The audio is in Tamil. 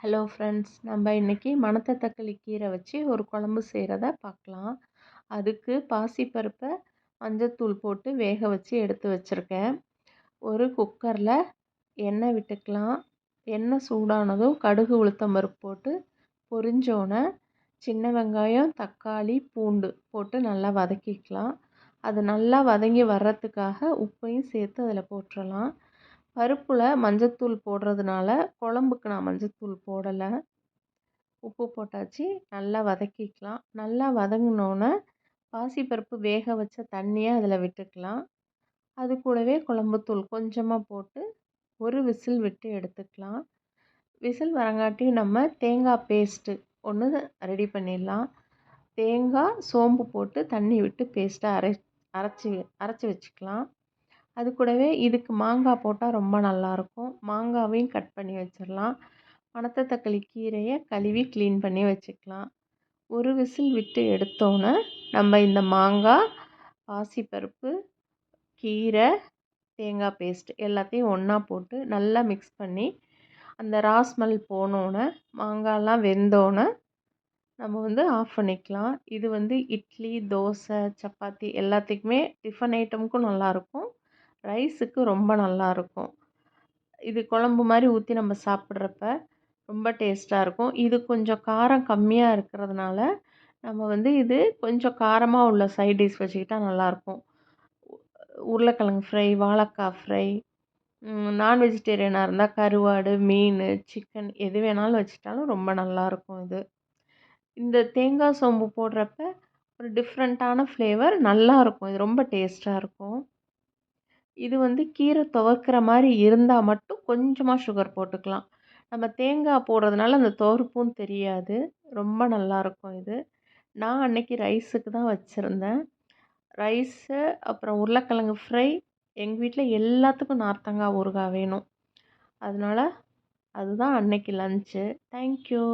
ஹலோ ஃப்ரெண்ட்ஸ் நம்ம இன்றைக்கி மணத்தை தக்காளி கீரை வச்சு ஒரு குழம்பு செய்கிறத பார்க்கலாம் அதுக்கு பாசிப்பருப்பை மஞ்சத்தூள் போட்டு வேக வச்சு எடுத்து வச்சுருக்கேன். ஒரு குக்கரில் எண்ணெய் விட்டுக்கலாம். எண்ணெய் சூடானதும் கடுகு உளுத்தம்பருப்பு போட்டு பொரிஞ்சோன்னே சின்ன வெங்காயம் தக்காளி பூண்டு போட்டு நல்லா வதக்கிக்கலாம். அது நல்லா வதங்கி வர்றதுக்காக உப்பையும் சேர்த்து அதில் போட்டுடலாம் பருப்பில் மஞ்சத்தூள் போடுறதுனால குழம்புக்கு நான் மஞ்சத்தூள் போடலை. உப்பு போட்டாச்சு. நல்லா வதக்கிக்கலாம். நல்லா வதங்கினோன்னே பாசிப்பருப்பு வேக வச்ச தண்ணியை அதில் விட்டுக்கலாம். அது கூடவே குழம்புத்தூள் கொஞ்சமாக போட்டு ஒரு விசில் விட்டு எடுத்துக்கலாம். விசில் வரங்காட்டி நம்ம தேங்காய் பேஸ்ட்டு ஒன்று ரெடி பண்ணிடலாம். தேங்காய் சோம்பு போட்டு தண்ணி விட்டு பேஸ்ட்டாக அரை அரைச்சி அரைச்சி வச்சுக்கலாம். அது கூடவே இதுக்கு மாங்காய் போட்டால் ரொம்ப நல்லாயிருக்கும் மாங்காவையும் கட் பண்ணி வச்சிடலாம் மணத்த தக்காளி கீரையை கழுவி க்ளீன் பண்ணி வச்சுக்கலாம். ஒரு விசில் விட்டு எடுத்தோன்னே நம்ம இந்த மாங்காய் பாசிப்பருப்பு கீரை தேங்காய் பேஸ்ட் எல்லாத்தையும் ஒன்றா போட்டு நல்லா மிக்ஸ் பண்ணி அந்த ராஸ்மல் போனோன்னே மாங்காய்லாம் வெந்தோன்னே நம்ம வந்து ஆஃப் பண்ணிக்கலாம். இது வந்து இட்லி தோசை சப்பாத்தி எல்லாத்துக்குமே டிஃபன் ஐட்டமுக்கும் நல்லாயிருக்கும் ரைஸுக்கு ரொம்ப நல்லாயிருக்கும் இது குழம்பு மாதிரி ஊற்றி நம்ம சாப்பிட்றப்ப ரொம்ப டேஸ்ட்டாக இருக்கும். இது கொஞ்சம் காரம் கம்மியாக இருக்கிறதுனால நம்ம வந்து இது கொஞ்சம் காரமாக உள்ள சைட் டிஷ் வச்சுக்கிட்டால் நல்லாயிருக்கும் உருளைக்கிழங்கு ஃப்ரை வாழைக்காய் ஃப்ரை நான் வெஜிடேரியனாக இருந்தால் கருவாடு மீன் சிக்கன் எது வேணாலும் வச்சுட்டாலும் ரொம்ப நல்லாயிருக்கும் இது. இந்த தேங்காய் சோம்பு போடுறப்ப ஒரு டிஃப்ரெண்ட்டான ஃப்ளேவர் நல்லாயிருக்கும் இது ரொம்ப டேஸ்ட்டாக இருக்கும். இது வந்து கீரை துவக்கிற மாதிரி இருந்தால் மட்டும் கொஞ்சமாக சுகர் போட்டுக்கலாம். நம்ம தேங்காய் போடுறதுனால அந்த துவர்ப்பும் தெரியாது. ரொம்ப நல்லாயிருக்கும் இது. நான் அன்றைக்கி ரைஸுக்கு தான் வச்சுருந்தேன். ரைஸு அப்புறம் உருளைக்கிழங்கு ஃப்ரை எங்கள் வீட்டில் எல்லாத்துக்கும் நார்த்தங்காய் ஊறுகாய் வேணும். அதனால் அதுதான் அன்றைக்கி லன்ச்சு தேங்க்யூ